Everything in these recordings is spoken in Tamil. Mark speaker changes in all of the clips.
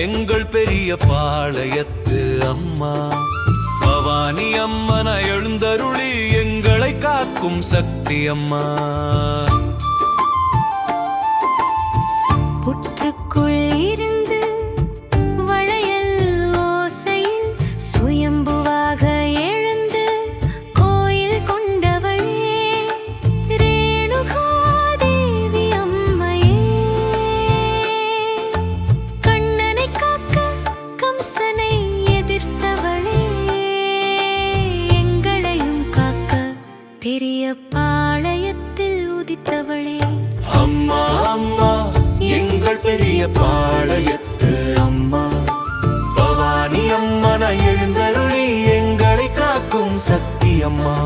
Speaker 1: எங்கள் பெரிய பாளையத்து அம்மா. பவானி அம்மன எழுந்தருளி எங்களை காக்கும் சக்தி அம்மா. எழுந்தருளி எங்களை காக்கும் சக்தி அம்மா.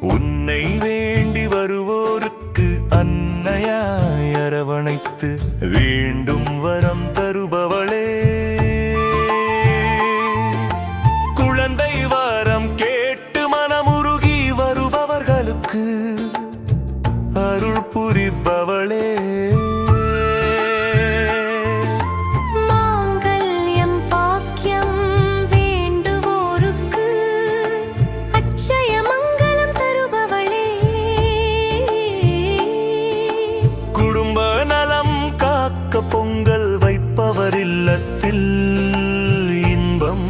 Speaker 1: உன்னை வேண்டி வருவோருக்கு அன்னையாய் அரவணைத்து வேண்டும் வரம் த நலம் காக்க பொங்கல் வைப்பவர் இல்லத்தில் இன்பம்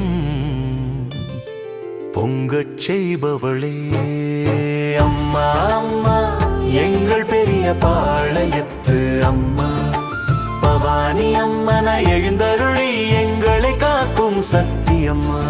Speaker 1: பொங்கச் செய்பவளே. அம்மா அம்மா. எங்கள் பெரிய பாளையத்து அம்மா. பவானி அம்மன எழுந்தருளி எங்களை காக்கும் சக்தி அம்மா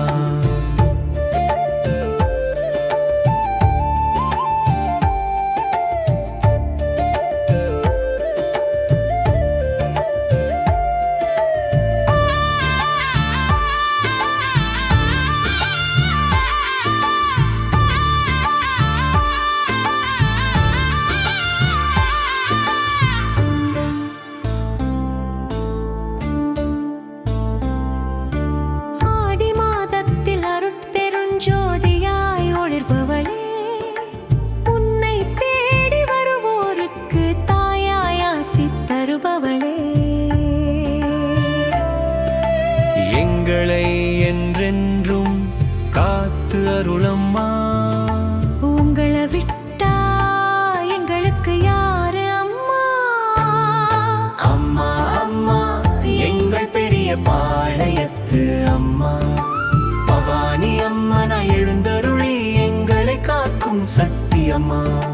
Speaker 1: காத்து அருளம்மா
Speaker 2: உங்களை விட்டா எங்களுக்கு யாரு அம்மா?
Speaker 1: அம்மா அம்மா எங்கள் பெரிய பாளையத்து அம்மா. பவானி அம்மன எழுந்தருளி எங்களை காக்கும் சக்தி அம்மா
Speaker 2: அம்மா.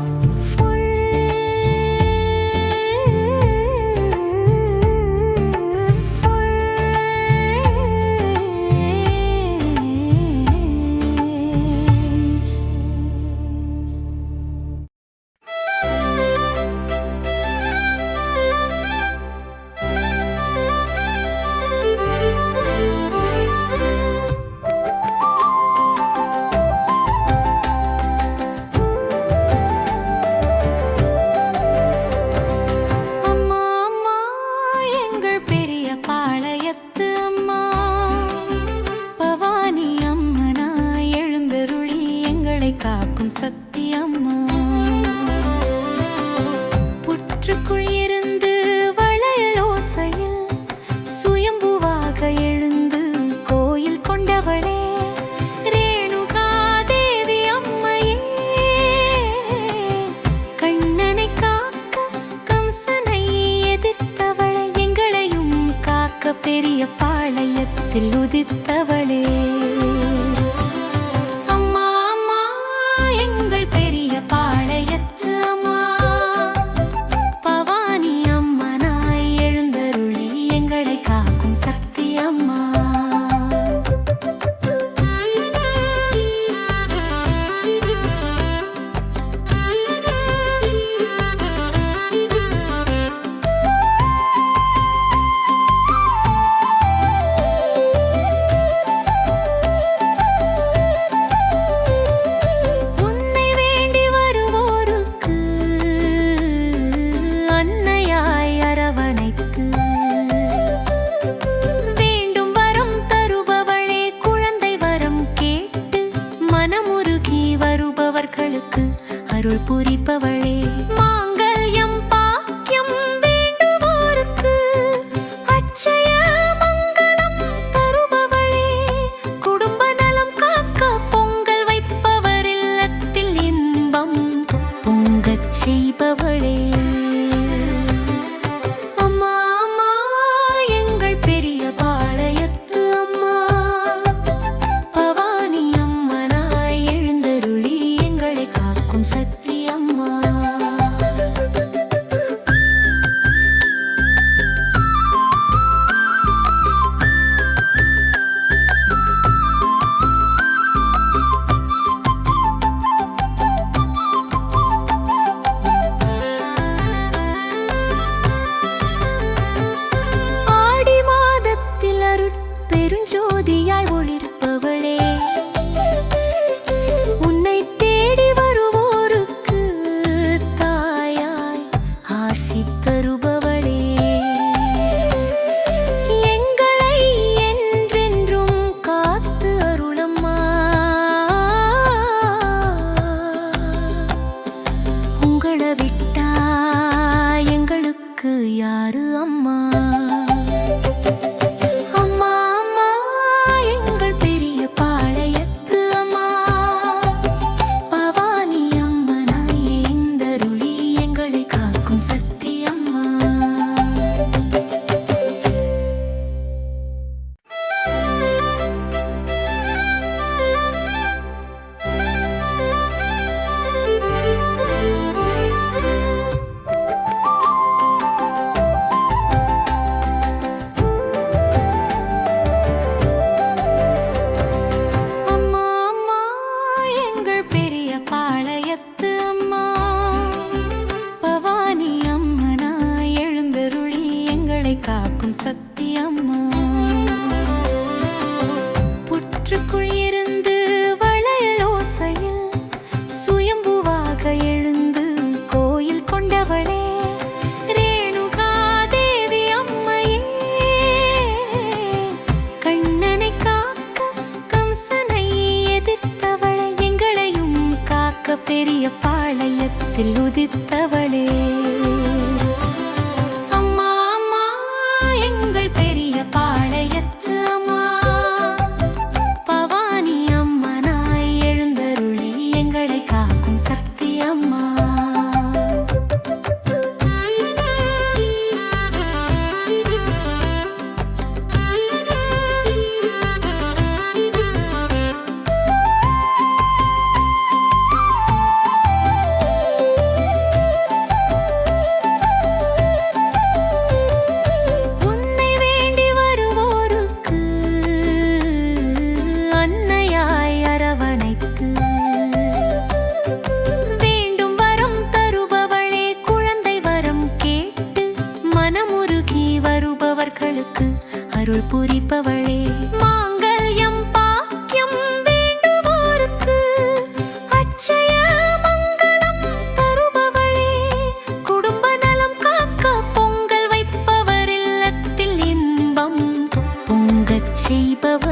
Speaker 2: பாளையத்து அருள் புரிப்பவளே மகள விட்டா எங்களுக்கு யாரு? புரிப்பவளே மாங்கல்யம் பாக்கியம் வேண்டுவோருக்கு அச்சய மங்களம் தருபவளே. குடும்ப நலம் காக்க பொங்கல் வைப்பவர் இல்லத்தில் இன்பம் பொங்கச் செய்பவர்